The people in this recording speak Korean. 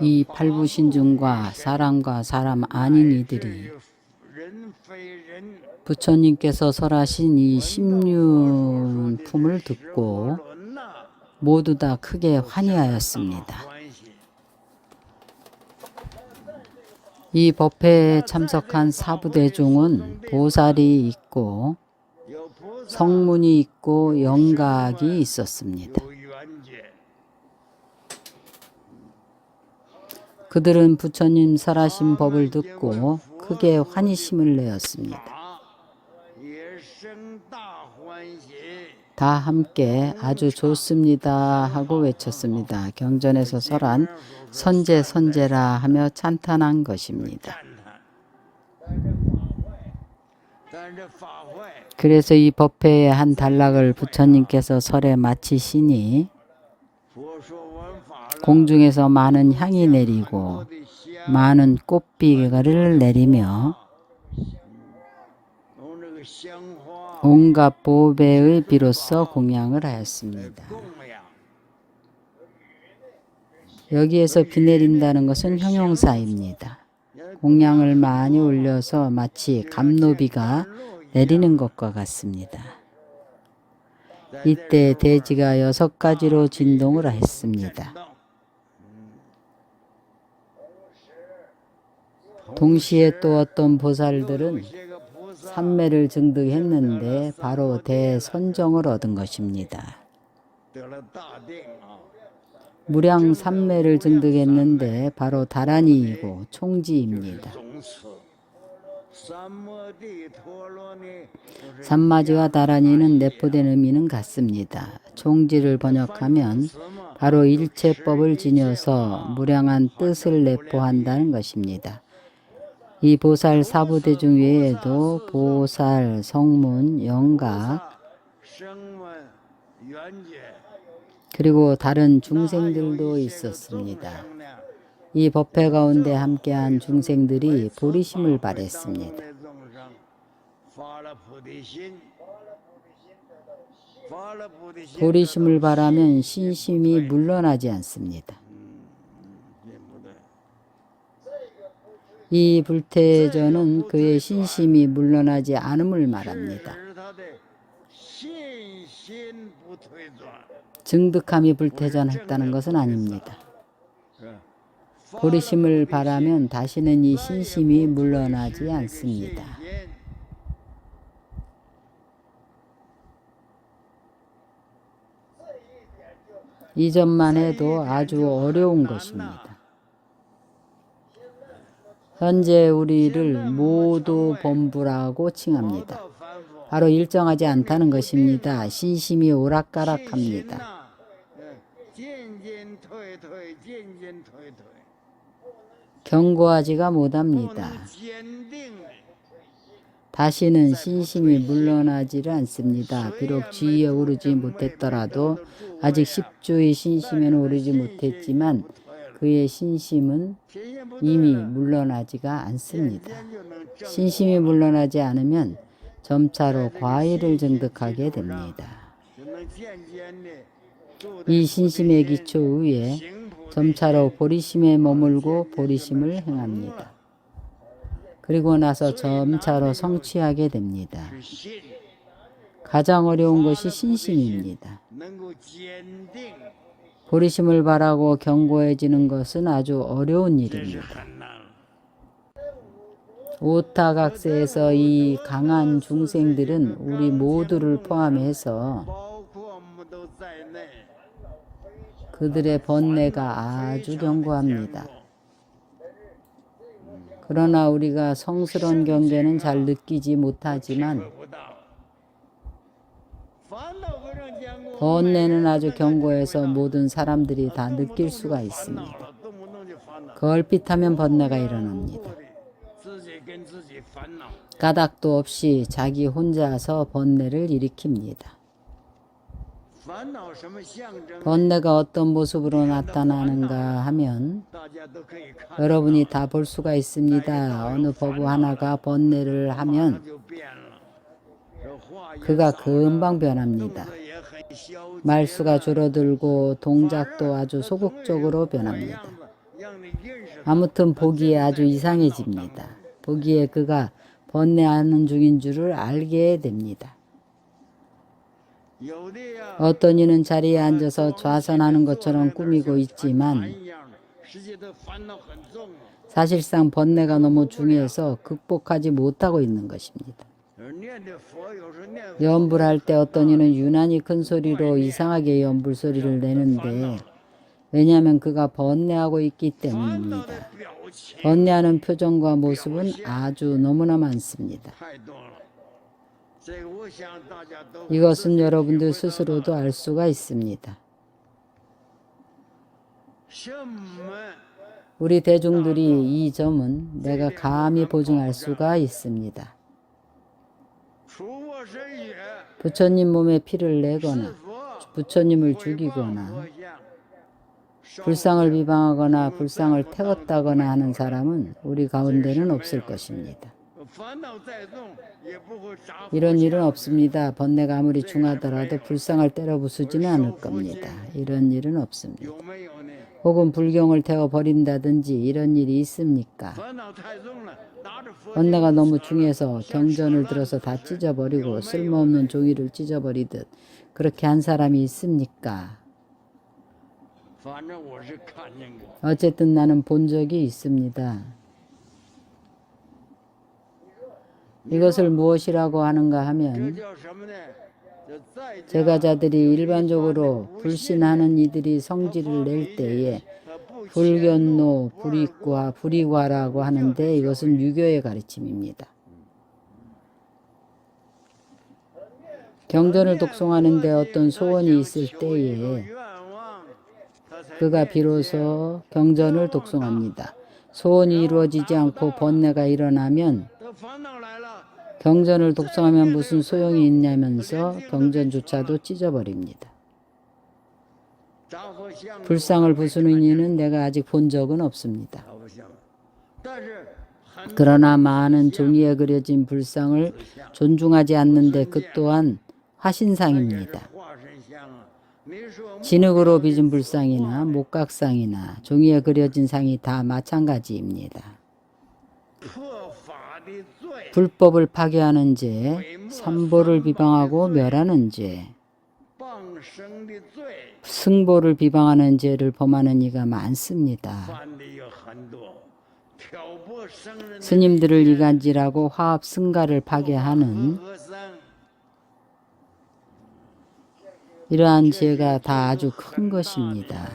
이 팔부신중과 사람과 사람 아닌 이들이 부처님께서 설하신 이 십륜품을 듣고 모두 다 크게 환희하였습니다. 이 법회에 참석한 사부대중은 보살이 있고 성문이 있고 영각이 있었습니다. 그들은 부처님 설하신 법을 듣고 크게 환희심을 내었습니다. 다 함께 아주 좋습니다 하고 외쳤습니다. 경전에서 설한 선제 선제라 하며 찬탄한 것입니다. 그래서 이 법회의 한 단락을 부처님께서 설에 마치시니 공중에서 많은 향이 내리고 많은 꽃비가를 내리며 온갖 보배의 비로소 공양을 하였습니다. 여기에서 비 내린다는 것은 형용사입니다. 공양을 많이 올려서 마치 감노비가 내리는 것과 같습니다. 이때 대지가 여섯 가지로 진동을 했습니다. 동시에 또 어떤 보살들은 삼매를 증득했는데 바로 대선정을 얻은 것입니다. 무량 삼매를 증득했는데 바로 다란이이고 총지입니다. 삼마지와 다란이는 내포된 의미는 같습니다. 총지를 번역하면 바로 일체법을 지녀서 무량한 뜻을 내포한다는 것입니다. 이 보살 사부대중 외에도 보살, 성문, 영각, 그리고 다른 중생들도 있었습니다. 이 법회 가운데 함께한 중생들이 보리심을 발했습니다. 보리심을 바라면 신심이 물러나지 않습니다. 이 불태전은 그의 신심이 물러나지 않음을 말합니다. 증득함이 불태전했다는 것은 아닙니다. 보리심을 바라면 다시는 이 신심이 물러나지 않습니다. 이 점만 해도 아주 어려운 것입니다. 현재 우리를 모두 범부라고 칭합니다. 바로 일정하지 않다는 것입니다. 신심이 오락가락합니다. 경고하지가 못합니다. 다시는 신심이 물러나지를 않습니다. 비록 지위에 오르지 못했더라도 아직 십주의 신심에는 오르지 못했지만 그의 신심은 이미 물러나지가 않습니다. 신심이 물러나지 않으면 점차로 과일을 증득하게 됩니다. 이 신심의 기초 위에 점차로 보리심에 머물고 보리심을 행합니다. 그리고 나서 점차로 성취하게 됩니다. 가장 어려운 것이 신심입니다. 보리심을 바라고 경고해지는 것은 아주 어려운 일입니다. 오타각세에서 이 강한 중생들은 우리 모두를 포함해서 그들의 번뇌가 아주 견고합니다. 그러나 우리가 성스러운 경계는 잘 느끼지 못하지만 번뇌는 아주 견고해서 모든 사람들이 다 느낄 수가 있습니다. 그 얼핏하면 번뇌가 일어납니다. 까닭도 없이 자기 혼자서 번뇌를 일으킵니다. 번뇌가 어떤 모습으로 나타나는가 하면 여러분이 다 볼 수가 있습니다. 어느 법우 하나가 번뇌를 하면 그가 금방 변합니다. 말수가 줄어들고 동작도 아주 소극적으로 변합니다. 아무튼 보기에 아주 이상해집니다. 보기에 그가 번뇌하는 중인 줄을 알게 됩니다. 어떤 이는 자리에 앉아서 좌선하는 것처럼 꾸미고 있지만 사실상 번뇌가 너무 중해서 극복하지 못하고 있는 것입니다. 연불 할 때 어떤 이는 유난히 큰 소리로 이상하게 연불 소리를 내는데 왜냐하면 그가 번뇌하고 있기 때문입니다. 번뇌하는 표정과 모습은 아주 너무나 많습니다. 이것은 여러분들 스스로도 알 수가 있습니다. 우리 대중들이 이 점은 내가 감히 보증할 수가 있습니다. 부처님 몸에 피를 내거나 부처님을 죽이거나 불상을 비방하거나 불상을 태웠다거나 하는 사람은 우리 가운데는 없을 것입니다. 이런 일은 없습니다. 번뇌가 아무리 중하더라도 불상을 때려 부수지는 않을 겁니다. 이런 일은 없습니다. 혹은 불경을 태워 버린다든지 이런 일이 있습니까? 번뇌가 너무 중해서 경전을 들어서 다 찢어버리고 쓸모없는 종이를 찢어버리듯 그렇게 한 사람이 있습니까? 어쨌든 나는 본 적이 있습니다. 이것을 무엇이라고 하는가 하면 제가자들이 일반적으로 불신하는 이들이 성질을 낼 때에 불견노, 불이과, 불이과라고 하는데 이것은 유교의 가르침입니다. 경전을 독송하는데 어떤 소원이 있을 때에 그가 비로소 경전을 독송합니다. 소원이 이루어지지 않고 번뇌가 일어나면 경전을 독송하면 무슨 소용이 있냐면서 경전조차도 찢어버립니다. 불상을 부수는 이는 내가 아직 본 적은 없습니다. 그러나 많은 종이에 그려진 불상을 존중하지 않는데 그 또한 화신상입니다. 진흙으로 빚은 불상이나 목각상이나 종이에 그려진 상이 다 마찬가지입니다. 불법을 파괴하는 죄, 삼보를 비방하고 멸하는 죄, 승보를 비방하는 죄를 범하는 이가 많습니다. 스님들을 이간질하고 화합 승가를 파괴하는 이러한 죄가 다 아주 큰 것입니다.